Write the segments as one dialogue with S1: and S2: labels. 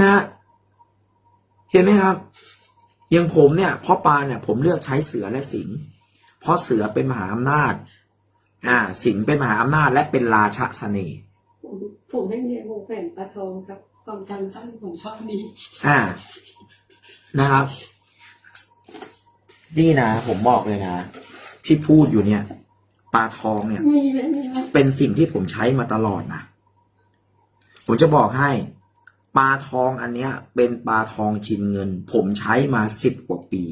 S1: นะเห็นไหมครับอย่างผมเนี่ยพ่อปานเนี่ยผมเลือกใช้เสือและสิงห์เพราะเสือเป็นมหาอำนาจอ่าสิงห์เป็นมหาอำนาจและเป็นราชเสน่ห์
S2: ผมผมให้เรียนวงแหวนปลาทองครับความจำสั้นผมชอบนี้
S1: อ่านะครับ นี่นะ ผมบอกเลยนะ ที่พูดอยู่เนี่ยปลาทองเนี่ย
S2: มีไหมมีไหม
S1: เป็นสิ่งที่ผมใช้มาตลอดนะผมจะบอกให้ ปลาทองอันเนี้ยเป็นปลาทองชินเงิน ผมใช้มาสิบกว่าปี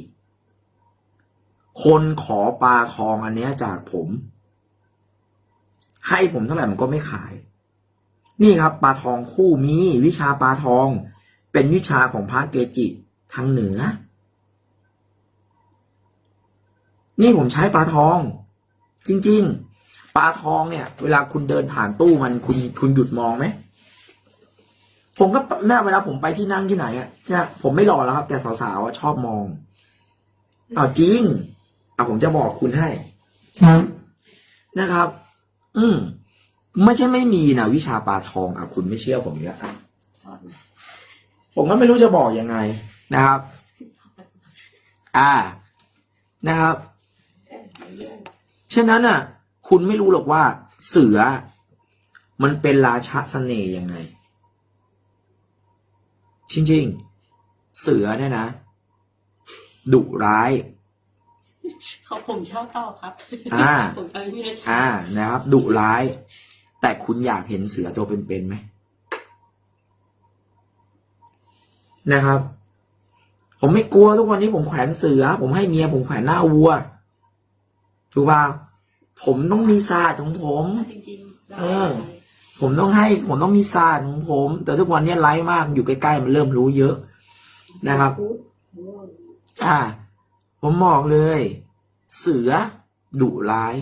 S1: คนขอปลาทองอันเนี้ยจากผม ให้ผมเท่าไหร่มันก็ไม่ขาย นี่ครับปลาทองคู่มีวิชาปลาทอง เป็นวิชาของพระเกจิทางเหนือ นี่ผมใช้ปลาทอง จริง ๆปลาทองเนี่ย เวลาคุณเดินผ่านตู้มันคุณคุณหยุดมองไหม ผมก็แม่เวลาผมไปที่นั่งที่ไหนอะจะผมไม่หล่อแล้วครับ แต่สาวๆอะชอบมองเอาจริงเอาผมจะบอกคุณให้นะครับ อืมไม่ใช่ไม่มีนะวิชาปลาทองอะคุณไม่เชื่อผมเยอะอะ
S2: ทอดไหม
S1: ผมก็ไม่รู้จะบอกยังไงนะครับ อ่านะครับ
S2: เอ้ยเรื่อง
S1: ฉะนั้นอะ คุณไม่รู้หรอกว่าเสือ มันเป็นราชาเสน่ห์ยังไง จริงๆ เสือเนี่ยนะดุร้าย
S2: เขาผมชอบต่อครับ
S1: อ่า
S2: ผมจะไม่มีชา
S1: อ่านะครับดุร้าย แต่คุณอยากเห็นเสือตัวเป็นๆไหมนะครับ ผมไม่กลัวทุกวันนี้ผมแขวนเสือ ผมให้เมียผมแขวนหน้าวัวถูกป่ะผมต้องมีศาสตร์ของผม
S2: จริงๆได้
S1: เออ ผมต้องให้ผมต้องมีศาสตร์ของผม แต่ทุกวันนี้ไร้มากอยู่ใกล้ๆมันเริ่มรู้เยอะนะครับ อ่า ผมบอกเลย เสือดุร้าย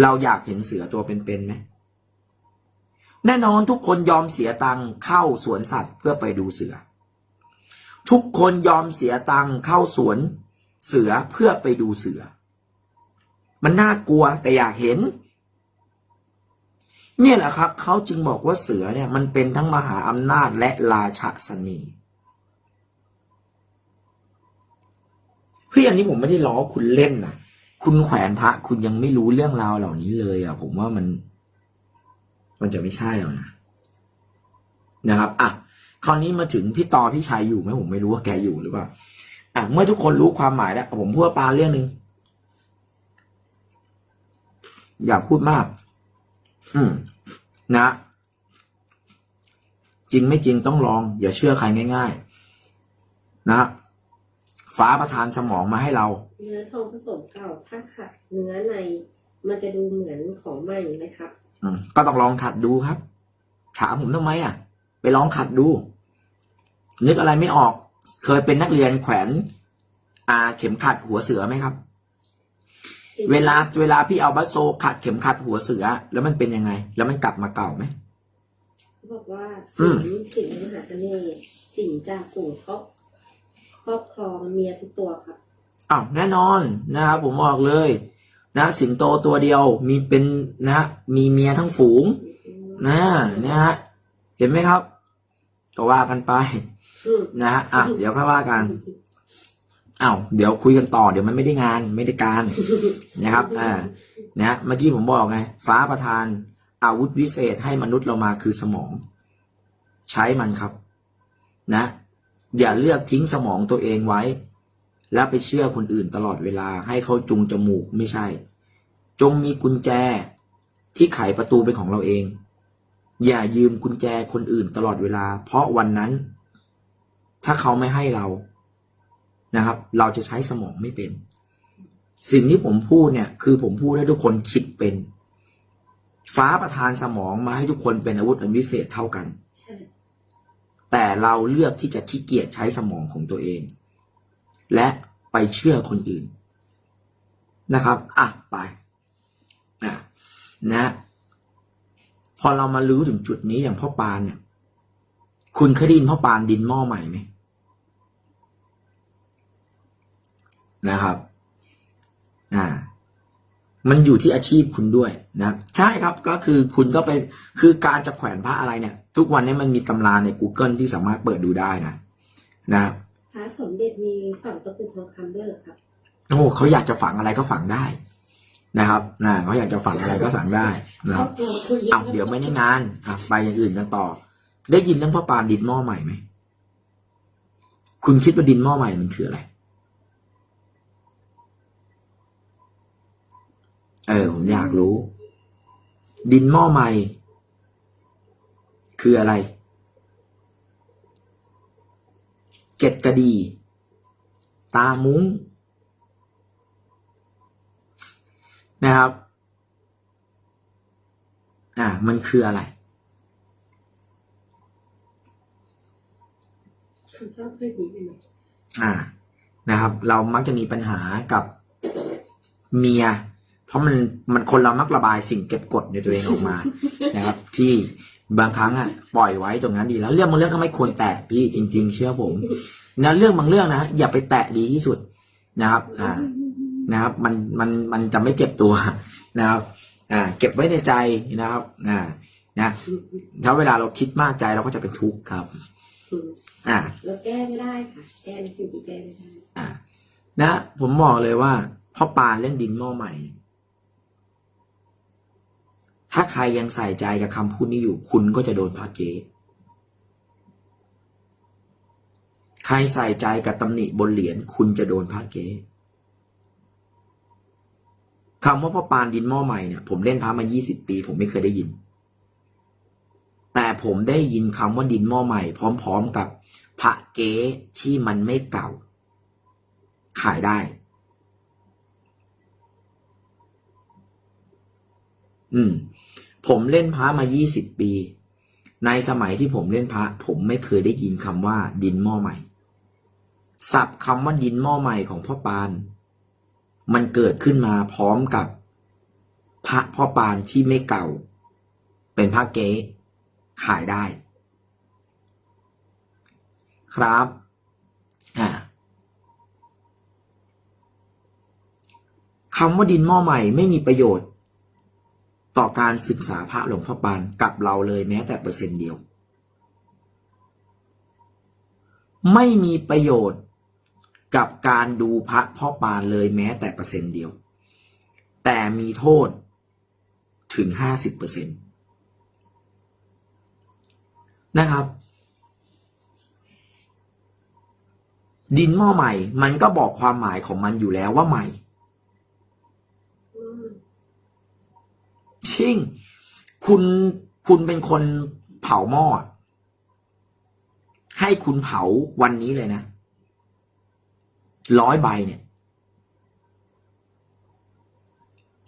S1: เราอยากเห็นเสือตัวเป็นๆไหมแน่นอนทุกคนยอมเสียตังค์เข้าสวนสัตว์เพื่อไปดูเสือ ทุกคนยอมเสียตังค์เข้าสวนเสือเพื่อไปดูเสือ มันน่ากลัวแต่อยากเห็น เนี่ยแหละครับเขาจึงบอกว่าเสือเนี่ยมันเป็นทั้งมหาอำนาจและราชเสน่ห์เฮ้ยอันนี้ผมไม่ได้ล้อคุณเล่นนะคุณแขวนพระคุณยังไม่รู้เรื่องราวเหล่านี้เลยอะ ผมว่ามัน มันจะไม่ใช่หรอกนะนะครับอะคราวนี้มาถึงพี่ต่อพี่ชัยอยู่ไหมผมไม่รู้ว่าแกอยู่หรือเปล่าอะเมื่อทุกคนรู้ความหมายแล้วผมพูดปลาเรื่องหนึ่งอย่าพูดมาก อืม นะ จริงไม่จริงต้องลอง อย่าเชื่อใครง่าย ๆ นะ ฟ้าประทานสมองมาให้เรา
S2: เนื้อทองผสมเก่าถ้าขัดเนื้อในมันจะดูเหมือนของใหม่ไหมครับ
S1: อืม ก็ต้องลองขัดดูครับ ถามผมทำไมอะ ไปลองขัดดู นึกอะไรไม่ออก เคยเป็นนักเรียนแขวนอาเข็มขัดหัวเสือไหมครับ เวลาเวลาพี่เอาบัสโซขัดเข็มขัดหัวเสือ แล้วมันเป็นยังไง แล้วมันกลับมาเก่าไหม
S2: เขาบอกว่า
S1: อื
S2: สิ
S1: ม
S2: งสิงห์มหาเสน่ห์สิงห์จากฝูงครอบครอบครองเมียทุกตัวครับ
S1: อ้าวแน่นอนนะครับผมบอกเลย นะ สิงโตตัวเดียวมีเป็นนะ มีเมียทั้งฝูงนะนะฮะเห็นไหมครับ ก็ว่ากันไป
S2: อืม
S1: นะฮะอะเดี๋ยวค่อยว่ากัน อ้าวเดี๋ยวคุยกันต่อเดี๋ยวมันไม่ได้งานไม่ได้การนะครับอ่านะฮะเมื่อกี้ผมบอกไง ฟ้าประทาน อาวุธวิเศษให้มนุษย์เรามาคือสมอง ใช้มันครับ นะ อย่าเลือกทิ้งสมองตัวเองไว้ แล้วไปเชื่อคนอื่นตลอดเวลา ให้เขาจุงจมูกไม่ใช่ จงมีกุญแจที่ไขประตูเป็นของเราเอง อย่ายืมกุญแจคนอื่นตลอดเวลา เพราะวันนั้น ถ้าเขาไม่ให้เรา นะครับ เราจะใช้สมองไม่เป็น สิ่งที่ผมพูดเนี่ยคือผมพูดให้ทุกคนคิดเป็น ฟ้าประทานสมองมาให้ทุกคนเป็นอาวุธอันวิเศษเท่ากัน แต่เราเลือกที่จะขี้เกียจใช้สมองของตัวเอง และไปเชื่อคนอื่นนะครับ อะ ไปะนะ พอเรามารู้ถึงจุดนี้อย่างพ่อปานเนี่ย คุณเคยได้ยินพ่อปานดินหม้อใหม่ไหม นะครับอ่ามันอยู่ที่อาชีพคุณด้วยนะครับใช่ครับก็คือคุณก็ไปคือการจะแขวนพระอะไรเนี่ย ทุกวันนี้มันมีตำราใน Google ที่สามารถเปิดดูได้นะนะครับ
S2: พระสมเด็จมีฝังตะกรุดทองคำด้วยเหรอครับ
S1: โอ้เขาอยากจะฝังอะไรก็ฝังได้นะครับนะเขาอยากจะฝังอะไรก็ฝังได้นะครับ
S2: ครอบครัวคุณ
S1: เอาเดี๋ยวไม่ได้งานอะไปอย่างอื่นกันต่อ ได้ยินเรื่องพ่อปานดินหม้อใหม่ไหมคุณคิดว่าดินหม้อใหม่มันคืออะไร เออ ผมอยากรู้ ดินหม้อใหม่ คืออะไร เกล็ดกระดี ตามุ้ง นะครับ อ่า มันคืออะไร
S2: คุณชอบเพื่อนนี้ไหม
S1: อ่า นะครับ เรามักจะมีปัญหากับเมีย เพราะมันมันคนเรามักระบายสิ่งเก็บกดในตัวเองออกมา นะครับ พี่บางครั้งอะปล่อยไว้ตรงนั้นดีแล้วเรื่องบางเรื่องก็ไม่ควรแตะพี่จริง ๆ เชื่อผมนะเรื่องบางเรื่องนะอย่าไปแตะดีที่สุดนะครับ อ่านะครับ มันมันมันจะไม่เจ็บตัวนะครับ อ่า เก็บไว้ในใจนะครับ อ่า นะถ้าเวลาเราคิดมากใจเราก็จะเป็นทุกข์ครับ อ่า
S2: เราแก้ไม่ได้ค่ะแก้ในสิ่งที่แก้ไม่ได้
S1: อ่า นะ ผมบอกเลยว่าพ่อปานเรื่องดินหม้อใหม่เนี่ย ถ้าใครยังใส่ใจกับคำพูดนี้อยู่ คุณก็จะโดนพระเก๊ใครใส่ใจกับตำหนิบนเหรียญคุณจะโดนพระเก๊คำว่าพ่อปานดินหม้อใหม่เนี่ยผมเล่นพระมา 20 ปี ผมไม่เคยได้ยิน แต่ผมได้ยินคำว่าดินหม้อใหม่ พร้อม ๆ กับพระเก๊ที่มันไม่เก่า ขายได้ อืม ผมเล่นพระมา20ปี ในสมัยที่ผมเล่นพระ ผมไม่เคยได้ยินคำว่า ดินหม้อใหม่ศัพท์คำว่าดินหม้อใหม่ของพ่อปาน มันเกิดขึ้นมาพร้อมกับพระพ่อปานที่ไม่เก่า เป็นพระเก๊ขายได้ ครับอ่าคำว่าดินหม้อใหม่ไม่มีประโยชน์ ต่อการศึกษาพระหลวงพ่อปานกับเราเลยแม้แต่เปอร์เซ็นต์เดียว ไม่มีประโยชน์กับการดูพระพ่อปานเลยแม้แต่เปอร์เซ็นต์เดียว แต่มีโทษถึงห้าสิบเปอร์เซ็นต์นะครับ ดินหม้อใหม่มันก็บอกความหมายของมันอยู่แล้วว่าใหม่
S2: อืม
S1: ชิ่ง คุณคุณเป็นคนเผาหม้อให้คุณเผาวันนี้เลยนะร้อยใบเนี่ย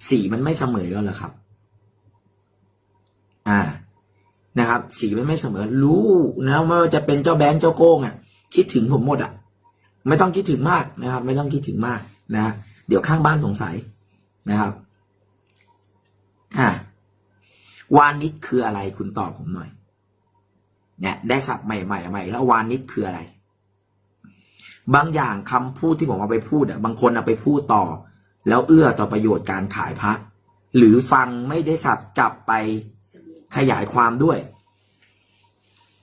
S1: สีมันไม่เสมอกันเหรอครับ อ่า นะครับ สีมันไม่เสมอ รู้นะไม่ว่าจะเป็นเจ้าแบงค์เจ้าโก้งอะ คิดถึงผมหมดอะ ไม่ต้องคิดถึงมากนะครับ ไม่ต้องคิดถึงมากนะ เดี๋ยวข้างบ้านสงสัยนะครับ อ่าวานิชคืออะไรคุณตอบผมหน่อย เนี่ย ได้ศัพท์ใหม่ๆใหม่แล้ววานิชคืออะไร บางอย่างคำพูดที่ผมเอาไปพูดอะบางคนเอาไปพูดต่อ แล้วเอื้อต่อประโยชน์การขายพระ หรือฟังไม่ได้สับจับไปขยายความด้วย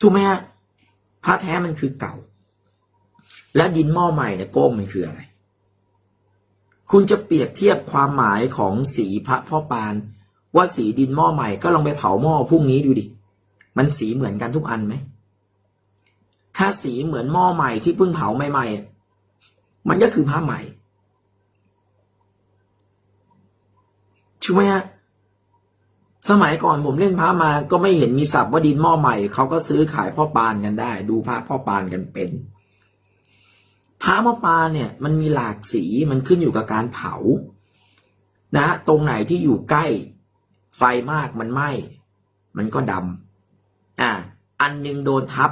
S1: ถูกไหมฮะพระแท้มันคือเก่า แล้วดินหม้อใหม่เนี่ยโก้มมันคืออะไร คุณจะเปรียบเทียบความหมายของสีพระพ่อปาน ว่าสีดินหม้อใหม่ก็ลองไปเผาหม้อพรุ่งนี้ดูดิ มันสีเหมือนกันทุกอันไหม ถ้าสีเหมือนหม้อใหม่ที่เพิ่งเผาใหม่ๆ มันก็คือผ้าใหม่ช่ไหมฮะสมัยก่อนผมเล่นพระมา ก็ไม่เห็นมีศัพท์ว่าดินหม้อใหม่ เขาก็ซื้อขายพ่อปานกันได้ ดูพระพ่อปานกันเป็นพระพ่อปานเนี่ยมันมีหลากสีมันขึ้นอยู่กับการเผา นะตรงไหนที่อยู่ใกล้ ไฟมากมันไหม้มันก็ดำอ่าอันหนึงโดนทับ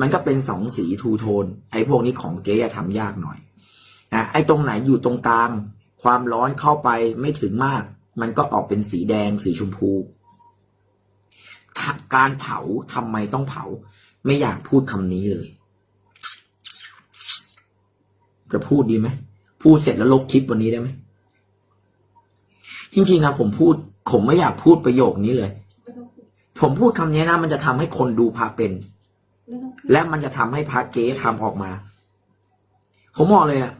S1: มันก็เป็นสองสีทูโทน ไอ้พวกนี้ของเก๊อะทำยากหน่อยนะไอ้ตรงไหนอยู่ตรงกลาง ความร้อนเข้าไปไม่ถึงมาก มันก็ออกเป็นสีแดงสีชมพู การเผาทำไมต้องเผา ไม่อยากพูดคำนี้เลย จะพูดดีไหม พูดเสร็จแล้วลบคลิปวันนี้ได้ไหมจริงๆนะผมพูด ผมไม่อยากพูดประโยคนี้เลย ผมพูดคำนี้นะมันจะทำให้คนดูพระเป็น และมันจะทำให้พระเก๊ทำออกมา ผมบอกเลยอะ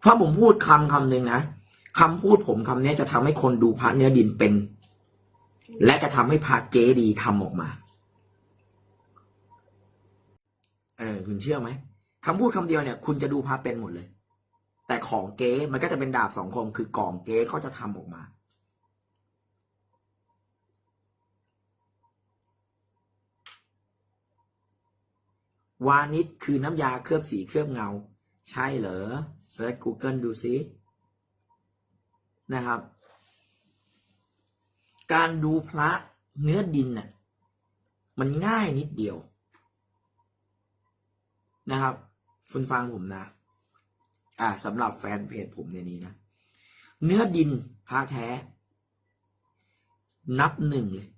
S1: เพราผมพูดคำคำหนึ่งนะคำพูดผมคำนี้จะทำให้คนดูพระเนื้อดินเป็น และจะทำให้พระเก๊ดีทำออกมา เออคุณเชื่อไหมคำพูดคำเดียวเนี่ย คุณจะดูพระเป็นหมดเลย แต่ของเก๊มันก็จะเป็นดาบสองคมคือกล่องเก๊เขาจะทำออกมา วานิชคือน้ำยาเคลือบสีเคลือบเงา ใช่เหรอเซิร์ช Google ดูซินะครับ การดูพระเนื้อดินน่ะมันง่ายนิดเดียว นะครับ คุณฟังผมนะ อ่าสำหรับแฟนเพจผมในนี้นะ เนื้อดินพระแท้ นับหนึ่งเลย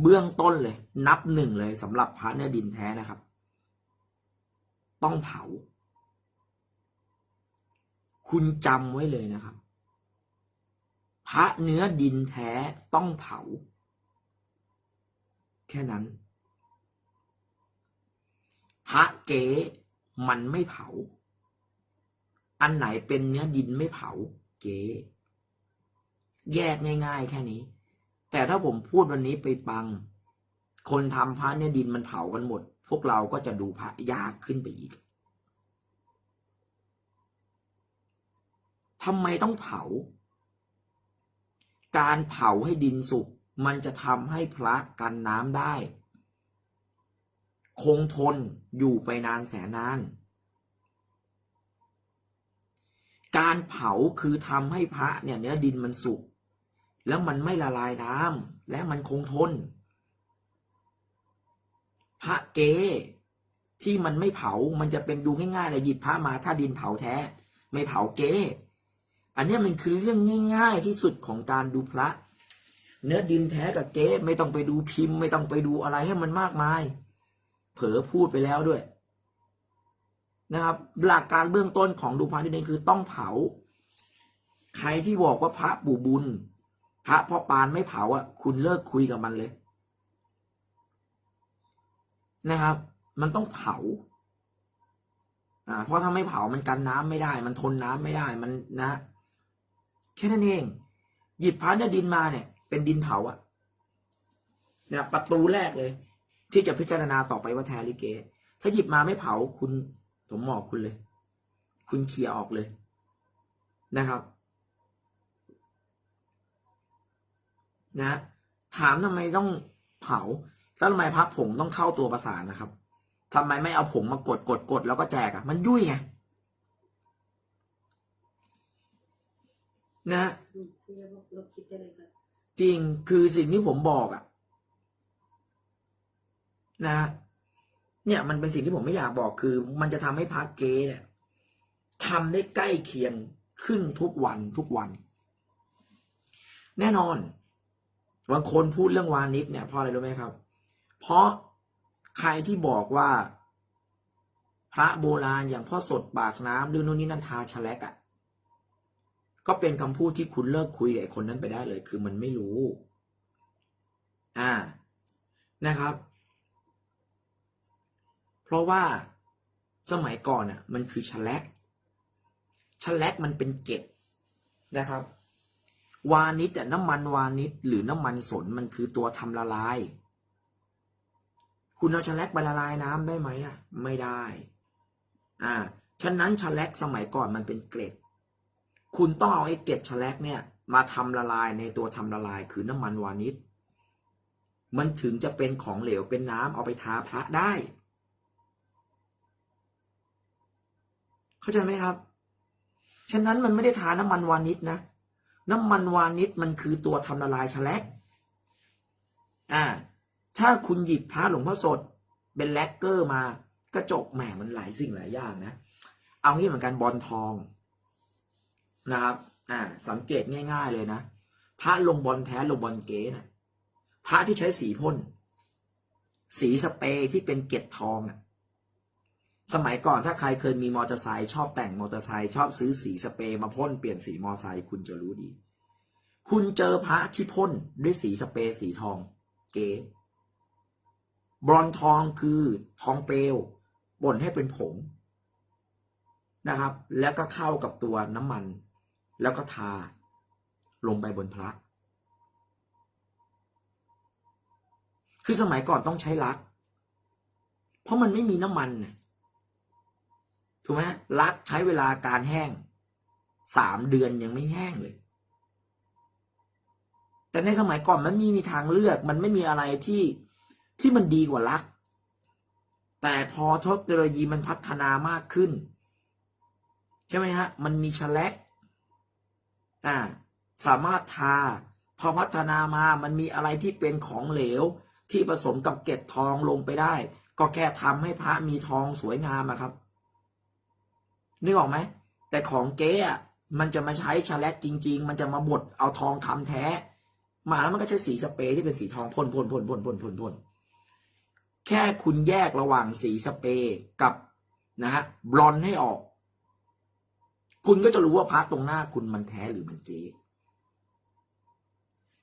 S1: เบื้องต้นเลย นับหนึ่งเลยสำหรับพระเนื้อดินแท้นะครับ ต้องเผา คุณจำไว้เลยนะครับ พระเนื้อดินแท้ต้องเผา แค่นั้น พระเก๋มันไม่เผา อันไหนเป็นเนื้อดินไม่เผา เก๋แยกง่าย ๆ แค่นี้ แต่ถ้าผมพูดวันนี้ไปปัง คนทำพระเนี่ยดินมันเผากันหมด พวกเราก็จะดูพระยากขึ้นไปอีกทำไมต้องเผา การเผาให้ดินสุกมันจะทำให้พระกันน้ำได้ คงทนอยู่ไปนานแสนนาน การเผาคือทำให้พระเนี่ยเนื้อดินมันสุก แล้วมันไม่ละลายน้ำและมันคงทน พระเกที่มันไม่เผา มันจะเป็นดูง่ายๆเลยหยิบพระมาถ้าดินเผาแท้ ไม่เผาเกอันนี้มันคือเรื่องง่ายๆที่สุดของการดูพระ เนื้อดินแท้กับเก๊ไม่ต้องไปดูพิมพ์ ไม่ต้องไปดูอะไรให้มันมากมาย เผลอพูดไปแล้วด้วย นะครับ หลักการเบื้องต้นของดูพระนิดนึงคือต้องเผา ใครที่บอกว่าพระปู่บุญ พระพ่อปานไม่เผาอะ คุณเลิกคุยกับมันเลย นะครับ มันต้องเผา อ่า เพราะถ้าไม่เผามันกันน้ำไม่ได้ มันทนน้ำไม่ได้มันนะแค่นั้นเอง หยิบพระเนี่ยดินมาเนี่ย เป็นดินเผาอะเนี่ยประตูแรกเลย ที่จะพิจารณาต่อไปว่าแทลิเก ถ้าหยิบมาไม่เผาคุณผมบอกคุณเลย คุณเคลียร์ออกเลยนะครับ นะถามทำไมต้องเผาแล้วทำไมพระผงต้องเข้าตัวประสานนะครับทำไมไม่เอาผงมากดกดกดแล้วก็แจกอะ่ะมันยุ่ยไงนะ
S2: จะ
S1: จริงคือสิ่งที่ผมบอกอะนะเนี่ยมันเป็นสิ่งที่ผมไม่อยากบอกคือ มันจะทำให้พระเก๊เนี่ยทำได้ใกล้เคียงขึ้นทุกวันทุกวัน แน่นอน บางคนพูดเรื่องวานิชเนี่ยเพราะอะไรรู้ไหมครับ เพราะใครที่บอกว่า พระโบราณอย่างพ่อสดปากน้ำหรือนู่นนี่นันทาชะแลกอะ่ะ ก็เป็นคำพูดที่คุณเลิกคุยกับไอคนนั้นไปได้เลย คือมันไม่รู้ อ่านะครับ เพราะว่าสมัยก่อนอะ มันคือชะแลกชะแลกมันเป็นเกล็ดนะครับ วานิชอะน้ำมันวานิชหรือน้ำมันสนมันคือตัวทำละลาย คุณเอาชะแลกไปละลายน้ำได้ไหมอะไม่ได้อ่าฉะนั้นชะแลกสมัยก่อนมันเป็นเกล็ด คุณต้องเอาไอ้เกล็ดชะแลกเนี่ยมาทำละลายในตัวทำละลายคือน้ำมันวานิชมันถึงจะเป็นของเหลวเป็นน้ำเอาไปทาพระได้ เข้าใจไหมครับ ฉะนั้นมันไม่ได้ทาน้ำมันวานิชนะ น้ำมันวานิชมันคือตัวทำละลายชะแลกอ่า ถ้าคุณหยิบพระหลวงพ่อสด เป็นแลกเกอร์มาก็จบแหมมันหลายสิ่งหลายอย่างนะ เอางี้เหมือนกันบอลทองนะครับ อ่า สังเกตง่าย ๆเลยนะ พระลงบอลแท้ลงบอลเก๋นะพระที่ใช้สีพ่น สีสเปรย์ที่เป็นเกล็ดทองอะ สมัยก่อนถ้าใครเคยมีมอเตอร์ไซค์ชอบแต่งมอเตอร์ไซค์ชอบซื้อสีสเปรย์มาพ่นเปลี่ยนสีมอเตอร์ไซค์คุณจะรู้ดี คุณเจอพระที่พ่นด้วยสีสเปรย์สีทอง เก๋บรอนทองคือทองเปลวบ่นให้เป็นผงนะครับ แล้วก็เข้ากับตัวน้ำมัน แล้วก็ทา ลงไปบนพระ คือสมัยก่อนต้องใช้ลัก เพราะมันไม่มีน้ำมันน่ะ ถูกไหมลักใช้เวลาการแห้งสามเดือนยังไม่แห้งเลย แต่ในสมัยก่อนมันมีมีทางเลือก มันไม่มีอะไรที่ที่มันดีกว่าลัก แต่พอเทคโนโลยีมันพัฒนามากขึ้น ใช่ไหมฮะ มันมีแฉลกอ่า สามารถทา พอพัฒนามามันมีอะไรที่เป็นของเหลว ที่ผสมกับเกล็ดทองลงไปได้ ก็แค่ทำให้พระมีทองสวยงามอะครับ นึกออกไหม แต่ของเก๊อะมันจะมาใช้ชาแลกจริง ๆ มันจะมาบดเอาทองคำแท้ มาแล้วมันก็ใช้สีสเปรย์ที่เป็นสีทองพ่นพ่นพ่นพ่นพ่นพ่นพ่นแค่คุณแยกระหว่างสีสเปรย์กับนะฮะบลอนให้ออก คุณก็จะรู้ว่าพระตรงหน้าคุณมันแท้หรือมันเก๊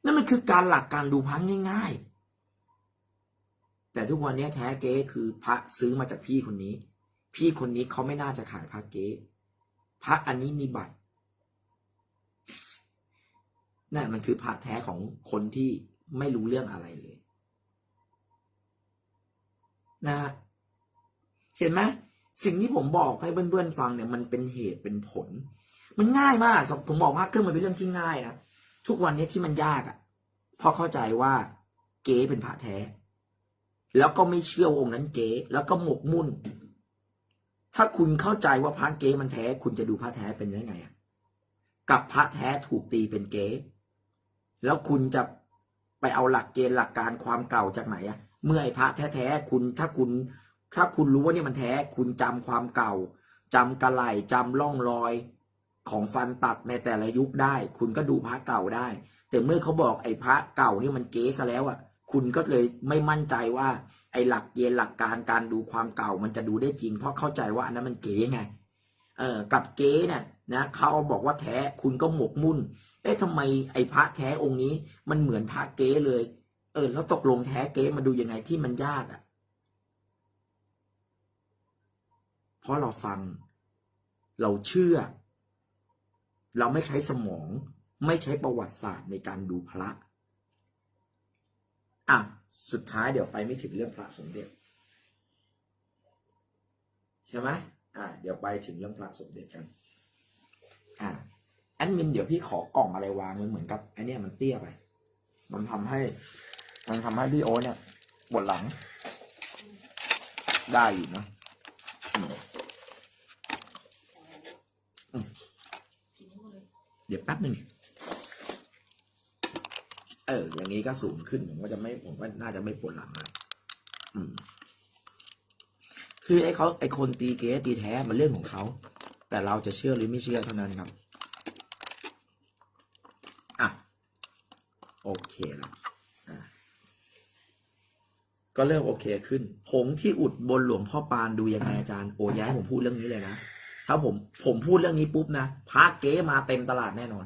S1: นั่นมันคือการหลักการดูพระง่าย ๆ แต่ทุกวันนี้แท้เก๊คือพระซื้อมาจากพี่คนนี้ พี่คนนี้เขาไม่น่าจะขายพระเก๊พระอันนี้มีบัตรนั่นมันคือพระแท้ของคนที่ไม่รู้เรื่องอะไรเลยนะฮะเห็นไหมสิ่งที่ผมบอกให้เพื่อนๆฟังเนี่ยมันเป็นเหตุเป็นผล มันง่ายมากผมบอกว่าเครื่องมันเป็นเรื่องที่ง่ายนะทุกวันนี้ที่มันยากอะ่ะเพราะเข้าใจว่าเก๋เป็นพระแท้ แล้วก็ไม่เชื่อวาองค์นั้นเก๋แล้วก็หมกมุ่น ถ้าคุณเข้าใจว่าพระเก๋มันแท้ คุณจะดูพระแท้เป็นยังไงอะกับพระแท้ถูกตีเป็นเก๋แล้วคุณจะไปเอาหลักเกณฑ์หลักการความเก่าจากไหนอะเมื่อไอ้พระแท้ๆคุณถ้าคุณ ถ้าคุณรู้ว่านี่มันแท้ คุณจำความเก่าจำกระไหลจำร่องรอยของฟันตัดในแต่ละยุคได้ คุณก็ดูพระเก่าได้ แต่เมื่อเขาบอกไอ้พระเก่านี่มันเก๊ซะแล้วอะ คุณก็เลยไม่มั่นใจว่า ไอ้หลักเกณฑ์หลักการการดูความเก่ามันจะดูได้จริง เพราะเข้าใจว่าอันนั้นมันเก๋ไงเออกับเก๊เนี่ยนะเขาบอกว่าแท้คุณก็หมกมุ่น เอ๊ะทำไมไอ้พระแท้องค์นี้ มันเหมือนพระเก๊เลย เออ แล้วตกลงแท้เก๊มาดูยังไงที่มันยากอะ เพราะเราฟัง เราเชื่อ เราไม่ใช้สมอง ไม่ใช้ประวัติศาสตร์ในการดูพระ อะสุดท้ายเดี๋ยวไปไม่ถึงเรื่องพระสมเด็จ ใช่ไหมอะเดี๋ยวไปถึงเรื่องพระสมเด็จกันอะแอดมินเดี๋ยวพี่ขอกล่องอะไรวางมันเหมือนกับไอเนี้ยมันเตี้ยไป มันทำให้ มันทำให้พี่โอเนี่ยปวดหลัง ได้อยู่นะเดี๋ยวแป๊บหนึ่ง ออ อย่างนี้ก็สูงขึ้นผมก็จะไม่ผมว่าน่าจะไม่ปวดหลังแล้วอืม คือไอ้เขาไอ้คนตีเก๊ตีแท้มันเรื่องของเขา แต่เราจะเชื่อหรือไม่เชื่อเท่านั้นครับ อะ โอเคแล้วก็เริ่มโอเคขึ้น ผงที่อุดบนหลวงพ่อปานดูยังไงอาจารย์ โอ้ย้ายผมพูดเรื่องนี้เลยนะ ถ้าผมผมพูดเรื่องนี้ปุ๊บนะพาเก๊มาเต็มตลาดแน่นอน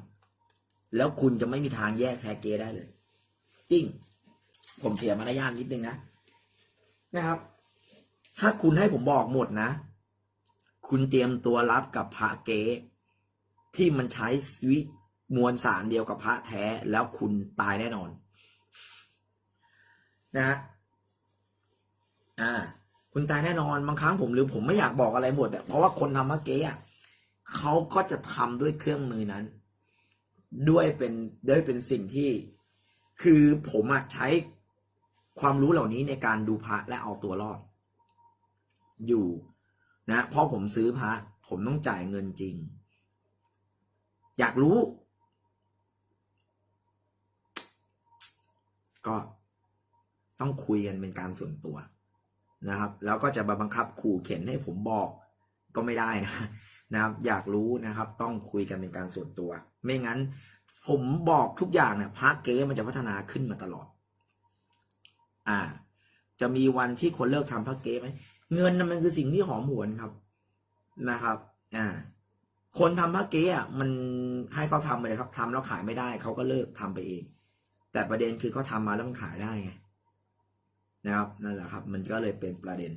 S1: แล้วคุณจะไม่มีทางแยกแท้เก๊ได้เลย จริง ผมเสียมารยาทนิดนึงนะนะครับ ถ้าคุณให้ผมบอกหมดนะ คุณเตรียมตัวรับกับพระเก๊ที่มันใช้วิมวลสารเดียวกับพระแท้แล้วคุณตายแน่นอน นะฮะอ่า คุณตายแน่นอนบางครั้งผมหรือผมไม่อยากบอกอะไรหมดเพราะว่าคนทำพระเก๊อะเขาก็จะทำด้วยเครื่องมือนั้น ด้วยเป็นด้วยเป็นสิ่งที่ คือผมอะใช้ความรู้เหล่านี้ในการดูพระและเอาตัวรอด อยู่นะเพราะผมซื้อพระผมต้องจ่ายเงินจริง อยากรู้ ก็ต้องคุยกันเป็นการส่วนตัวนะครับ แล้วก็จะบังคับขู่เข็นให้ผมบอกก็ไม่ได้นะนะครับ อยากรู้นะครับ ต้องคุยกันเป็นการส่วนตัว ไม่งั้น ผมบอกทุกอย่างเนี่ยพระเก๊มันจะพัฒนาขึ้นมาตลอด อ่า จะมีวันที่คนเลิกทำพระเก๊ไหมเงินมันคือสิ่งที่หอมหวนครับนะครับ อ่า คนทำพระเก๊อะมันให้เขาทำไปเลยครับทำแล้วขายไม่ได้เขาก็เลิกทำไปเอง แต่ประเด็นคือเขาทำมาแล้วมันขายได้ไงนะครับนั่นแหละครับ มันก็เลยเป็นประเด็น